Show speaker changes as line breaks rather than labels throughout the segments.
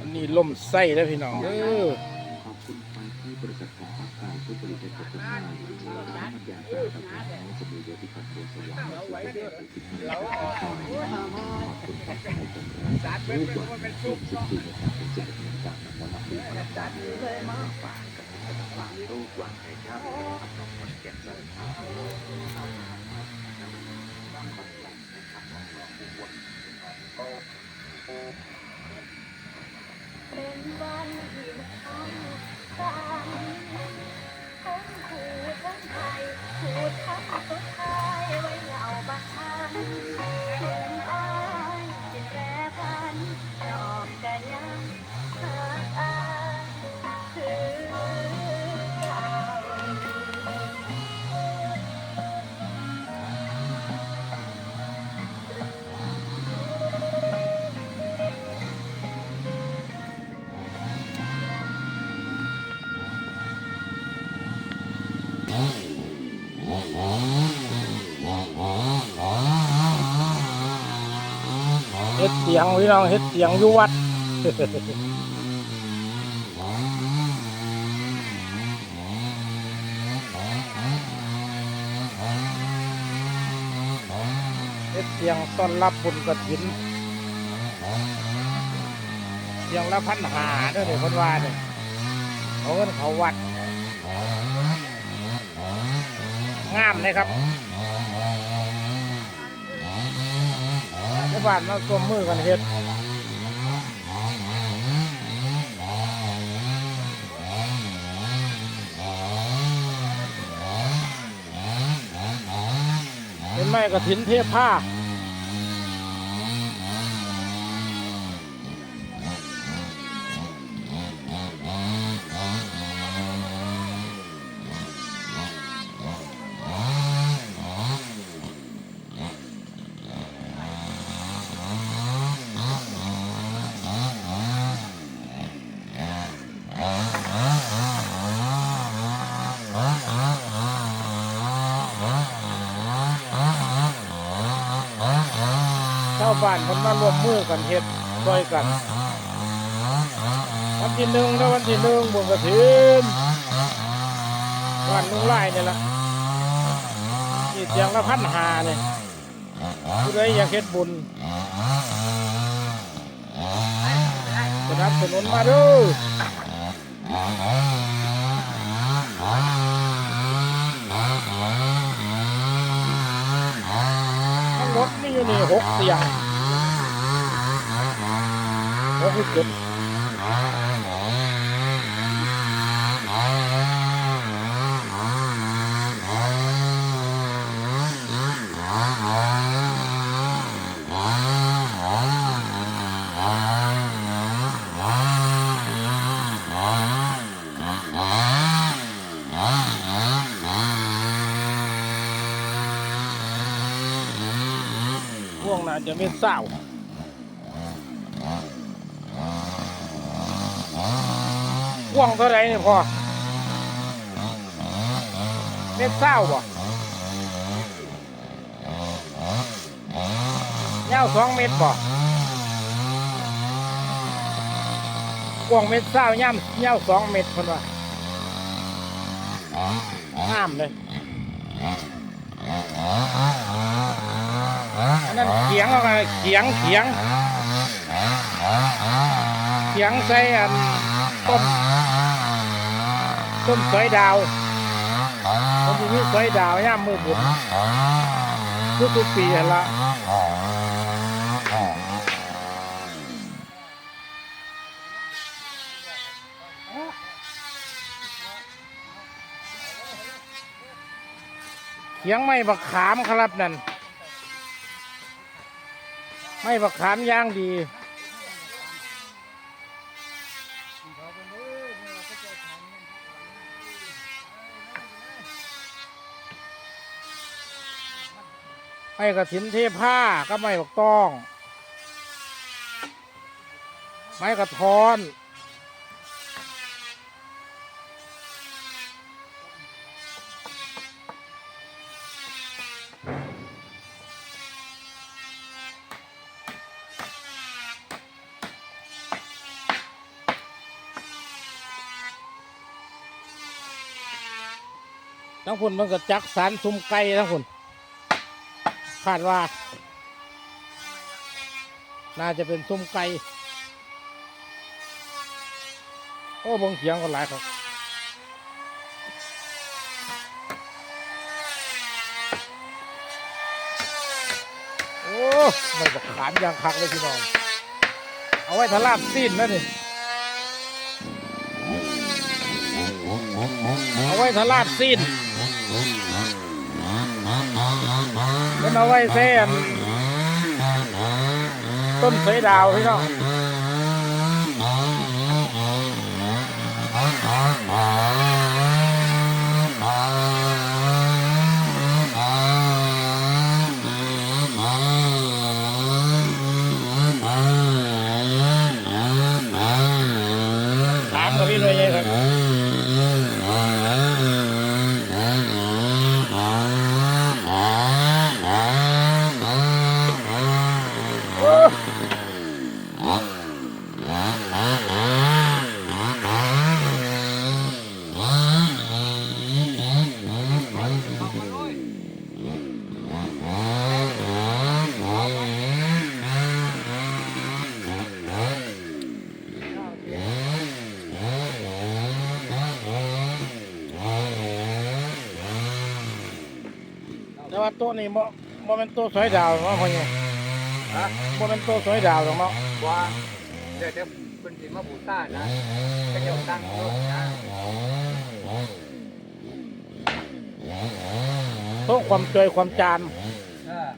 อันนี้ล่มไส้แล้วพี่น้องเออ
ขอบคุณไปที่บริษัทของภาคกายผู้ผลิตจัดจำหน่ายน้ำยาตราตะการน้ำสบู่เดียวที่ขัดตัวสว่างขอบคุณครับในตรงนี้ทุกวันทุกสิบสี่นาทีเป็นสิบเอ็ดนาฬิกานะครับนับปีนับดาเลยมาฝากกันฝากทุกวันให้ครับน้องมันแก่นสันครับ
เป็นวันที่เขาสามทั้
ฮ็ดเสียงพี่น้องเฮ็ดเสียงอยู่วัดเฮ็ดเสียงต้อนรับบุญกฐินเสียงละพันหาด้อเดี๋ยวคนว่าเนี่ยเขาเงินเขาวัด งามเลยครับ ชาวบ้านมาร่วมมือกันเฮ็ดเป็นไม้กระถินเทพผ้า บ้านคนมารวมมือกันเฮ็ดช่วยกัน วันที่หนึ่งถ้าวันที่หนึ่งบุญกระถินบ้านลุงไล่เนี่ยละนี่เสียงละพันหาเนี่ยผู้ใดอยากเฮ็ดบุญสนับสนุนมาดูทั้งรถนี่อยู่นี่หกเสียง หกสิบเจ็ดพ กน่าจะไม่เศร้าพ่วงเท่าไรเนี่ยพอเม็ดเศร้าบ่เงาสองเม็ดบ่กวางเม็ดเศร้าย่ำเงาสองเม็ดคนว่าห้ามเลยอันนั้นเขียงเอาไงเขียงเขียงเขียงใส่อันต้น ต้นสอยดาวต้นที่มีสอยดาวย่ำมือบุญทุกทุกปีละเขียงไม่บักขามครับนั่น ไม่บักขามย่างดี ให้กระถินเทผ้าก็ไม่ถูกต้อง ไม้กระท้อน ทั้งคนมันก็จักสารซุ่มไก่ทั้งคน คาดว่า น่าจะเป็นซุ่มไก่โอ้บงเสียงก็หลายครับโอ้ไม่บอกขานยางคักเลยพี่น้อง เอาไว้ทะลาบซีนนะนี่เอาไว้ทะลาบซีน แล้วเอาไว้แซนต้นเสยดาวพี่น้องถามกับพี่เลยครับโอ้แต่ว่าโต๊ะนี่บ่บ่เป็นโต๊ะสวยดาวเนาะพ่อเนี่ย
ฮะ
บ่เป็นโต๊ะสวยดาวหรอกเนาะ
ว่าเดี๋ยวเดี๋ยวเป็นสิมาบูชานะก็จะตั้งรถนะ
โต๊ะความเจยความจาน
เออ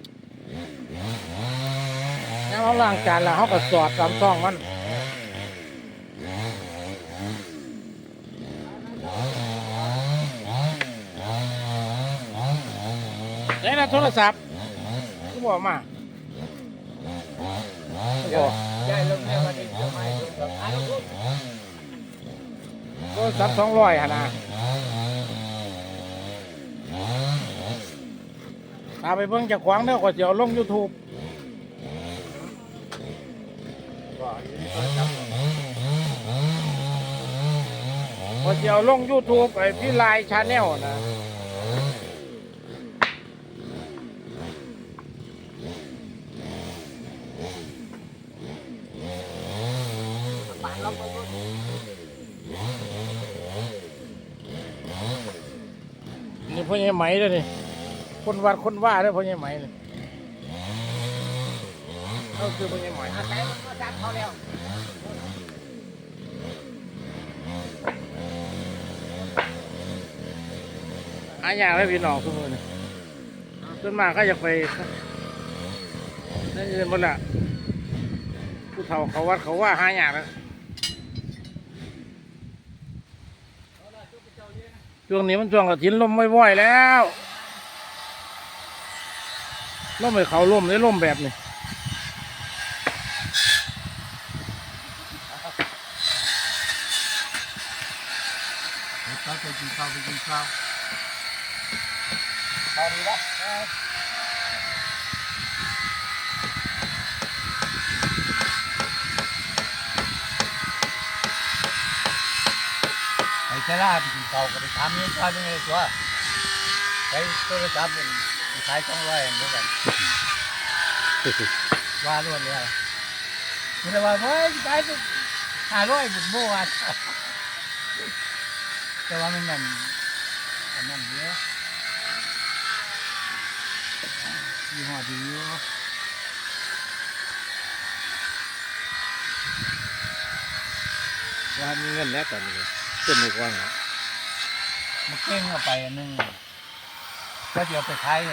แล้วเขาล้างจานแล้วเขาก็สอดตามช่องมัน เอ้นะโทรศัพท์กูบอกมา
เดี๋ยวย้ายลงในวันนี้จะไม่ลงกับอ้าว
โทรศัพท์สองร้อยฮะนะตาไปเบิ่งจากขวางเด้อก็จะเอาลงยูทูบก็จะเอาลงยูทูบไอ้พี่ไลน์ชาแนลนะ นี่ พ่อใหญ่ไหมเด้อนี่คนวัดคนว่าเด้อพ่อใหญ่ไหมนี่เขาคือพ่อใหญ่ไหม
อาศัยมันก็จับเขาแล้ว
หาอย่างเลยพี่น้องทุกคนส่วนมากก็อยากไปนั่นเอื่นหมดละผู้เฒ่าเขาวัดเขาว่าหาอย่างแล้ ช่วงนี้มันช่วงกระถินลมไม่ว่อยแล้วลมไม่เขาลมได้ลมแบบนี้
เขาไปกินข้าวไปกินข้าวข้าวดีละไอ้เจ้าลาไปกินข้าก็ไปถามเมียข้าวยังไงตัวไปโทรศัพท์เป็นขายสองร้อยเหมือนกันว่าล้วนเลยมันว่าเฮ้ยขายตัวห้าร้อยบุญโบว่าแต่ว่ามันนั่นอันนั้นเยอะยี่ห้อดีอยู่
ว่ามีเงินแล้วตอนนี้ ขึ้นไม่กว้างแล้ว
มันเก่งเอาไปอันหนึงก็เดี๋ยวไปขายใน